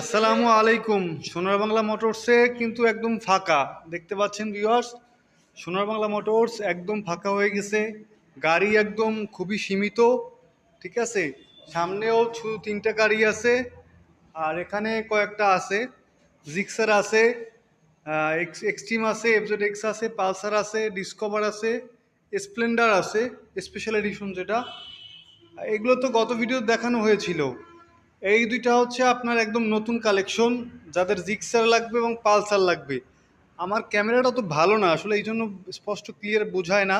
আসসালামু আলাইকুম। সোনার বাংলা মোটরসে কিন্তু একদম ফাঁকা। দেখতে পাচ্ছেন ভিউয়ার্স সোনার বাংলা মোটরস একদম ফাঁকা হয়ে গেছে। গাড়ি একদম খুবই সীমিত, ঠিক আছে? সামনেও তিনটা গাড়ি আছে, আর এখানে কয়েকটা আছে। জিক্সার আছে এক্সট্রিম আছে এফজেড এক্স আছে পালসার আছে ডিসকভার আছে স্প্লেন্ডার আছে স্পেশাল এডিশন যেটা। এগুলো তো গত ভিডিও দেখানো হয়েছিল। এই দুইটা হচ্ছে আপনার একদম নতুন কালেকশন যাদের জিক্সার লাগবে এবং পালসার লাগবে। আমার ক্যামেরাটা তো ভালো না, আসলে এই জন্য স্পষ্ট ক্লিয়ার বোঝায় না।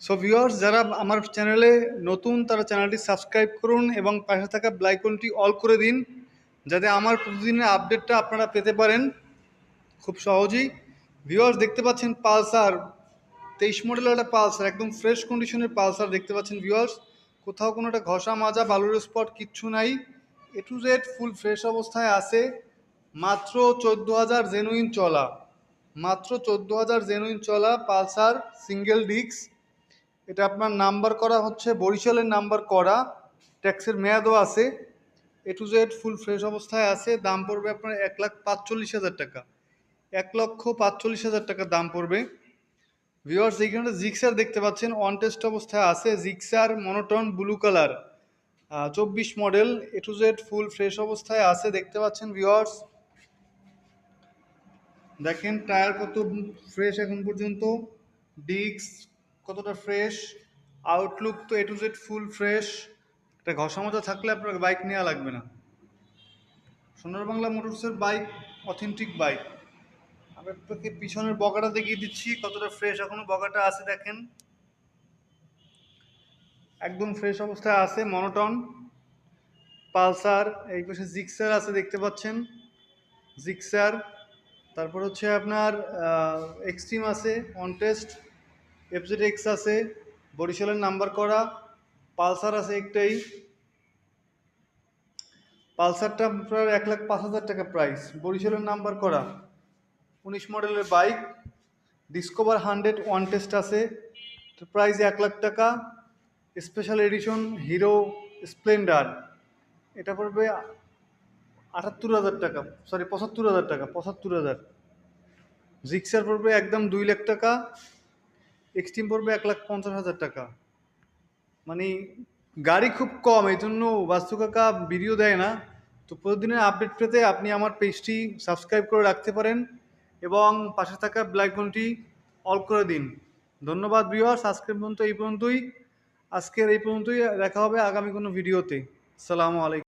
সো ভিউয়ার্স যারা আমার চ্যানেলে নতুন, তারা চ্যানেলটি সাবস্ক্রাইব করুন এবং পাশে থাকা ব্লাইকনটি অল করে দিন, যাতে আমার প্রতিদিনের আপডেটটা আপনারা পেতে পারেন। খুব সহজেই। ভিউয়ার্স দেখতে পাচ্ছেন পালসার তেইশ মডেলের একটা পালসার একদম ফ্রেশ কন্ডিশনের পালসার দেখতে পাচ্ছেন ভিউয়ার্স কোথাও কোনো একটা ঘষা মাজা বালুর স্পট কিচ্ছু নাই। A to Z full fresh অবস্থায় আছে। মাত্র চোদ্দ হাজার জেনুইন চলা। মাত্র চোদ্দ হাজার জেনুইন চলা, পালসার সিঙ্গেল ডিস্ক এটা আপনার নাম্বার করা হচ্ছে, বরিশালের নাম্বার করা। ট্যাক্সের মেয়াদও আছে। A to Z full fresh অবস্থায় আছে। দাম পড়বে আপনার এক লাখ পাঁচচল্লিশ হাজার টাকা। এক লক্ষ পাঁচচল্লিশ হাজার টাকা দাম পড়বে। ভিওয়ার্স এইখানে জিক্সার দেখতে পাচ্ছেন। অন টেস্ট অবস্থায় আছে। জিক্সার মনোটন ব্লু কালার চব্বিশ model A to Z full fresh অবস্থায় আছে, দেখতে পাচ্ছেন ভিওয়ার্স দেখেন টায়ার কত ফ্রেশ এখন পর্যন্ত। ডিস্ক কতটা ফ্রেশ আউটলুক তো A to Z full fresh একটা ঘষা মজা থাকলে আপনার বাইক নেওয়া লাগবে না। সোনার বাংলা মোটরসের বাইক অথেন্টিক বাইক আমি আপনাকে পিছনের বগাটা দেখিয়ে দিচ্ছি, কতটা ফ্রেশ এখনও বগাটা আছে দেখেন। একদম ফ্রেশ অবস্থায় আছে মনোটন পালসার এই পাশে জিক্সার আছে দেখতে পাচ্ছেন। জিক্সার তারপর হচ্ছে আপনার এক্সট্রিম আছে অনটেস্ট এফজেড এক্স আছে, বরিশালের নাম্বার করা পালসার আছে একটাই। পালসারটা প্রায় এক লাখ পাঁচ হাজার টাকা প্রাইস বরিশালের নাম্বার করা। উনিশ মডেলের bike Discover hundred one test আছে প্রাইস এক লাখ টাকা। Special edition Hero Splendor. এটা পড়বে আটাত্তর হাজার টাকা, সরি, পঁচাত্তর হাজার টাকা, পঁচাত্তর হাজার। জিক্সার পড়বে একদম দুই লাখ টাকা এক্সট্রিম পড়বে এক লাখ পঞ্চাশ হাজার টাকা। মানে গাড়ি খুব কম, এই জন্য বাস্তু কাকা ভিডিও দেয় না। তো প্রতিদিনের আপডেট পেতে আপনি আমার পেজটি সাবস্ক্রাইব করে রাখতে পারেন এবং পাশে থাকা ব্লাইকনটি অল করে দিন। ধন্যবাদ ভিউয়ার্স আজকের পর্যন্ত এই পর্যন্তই। আজকের এই পর্যন্তই দেখা হবে আগামী কোনো ভিডিওতে। সালামু আলাইকুম।